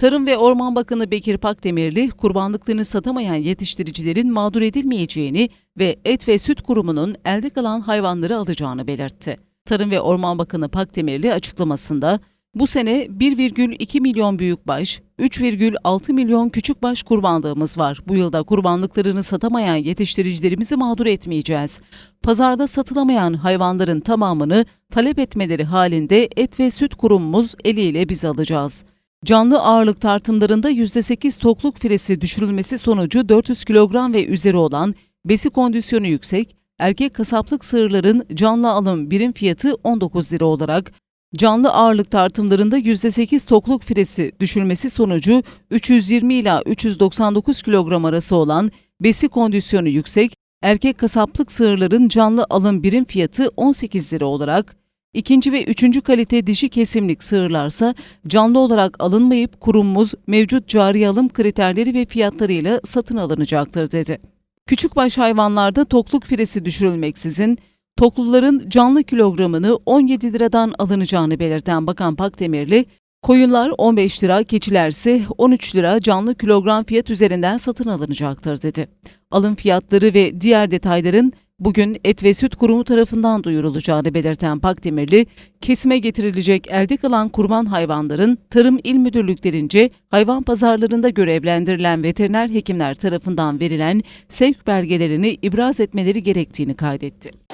Tarım ve Orman Bakanı Bekir Pakdemirli, kurbanlıklarını satamayan yetiştiricilerin mağdur edilmeyeceğini ve Et ve Süt Kurumu'nun elde kalan hayvanları alacağını belirtti. Tarım ve Orman Bakanı Pakdemirli açıklamasında, bu sene 1,2 milyon büyükbaş, 3,6 milyon küçükbaş kurbanlığımız var. Bu yılda kurbanlıklarını satamayan yetiştiricilerimizi mağdur etmeyeceğiz. Pazarda satılamayan hayvanların tamamını talep etmeleri halinde et ve süt kurumumuz eliyle biz alacağız. Canlı ağırlık tartımlarında %8 tokluk firesi düşürülmesi sonucu 400 kilogram ve üzeri olan besi kondisyonu yüksek, erkek kasaplık sığırların canlı alım birim fiyatı 19 lira olarak, canlı ağırlık tartımlarında %8 tokluk firesi düşülmesi sonucu 320 ila 399 kilogram arası olan besi kondisyonu yüksek, erkek kasaplık sığırların canlı alım birim fiyatı 18 lira olarak, ikinci ve üçüncü kalite dişi kesimlik sığırlarsa canlı olarak alınmayıp kurumumuz mevcut cari alım kriterleri ve fiyatlarıyla satın alınacaktır dedi. Küçükbaş hayvanlarda tokluk firesi düşürülmeksizin tokluların canlı kilogramını 17 liradan alınacağını belirten Bakan Pakdemirli, koyunlar 15 lira, keçiler ise 13 lira canlı kilogram fiyat üzerinden satın alınacaktır dedi. Alım fiyatları ve diğer detayların bugün Et ve Süt Kurumu tarafından duyurulacağını belirten Pakdemirli, kesime getirilecek elde kalan kurban hayvanların Tarım İl Müdürlüklerince hayvan pazarlarında görevlendirilen veteriner hekimler tarafından verilen sevk belgelerini ibraz etmeleri gerektiğini kaydetti.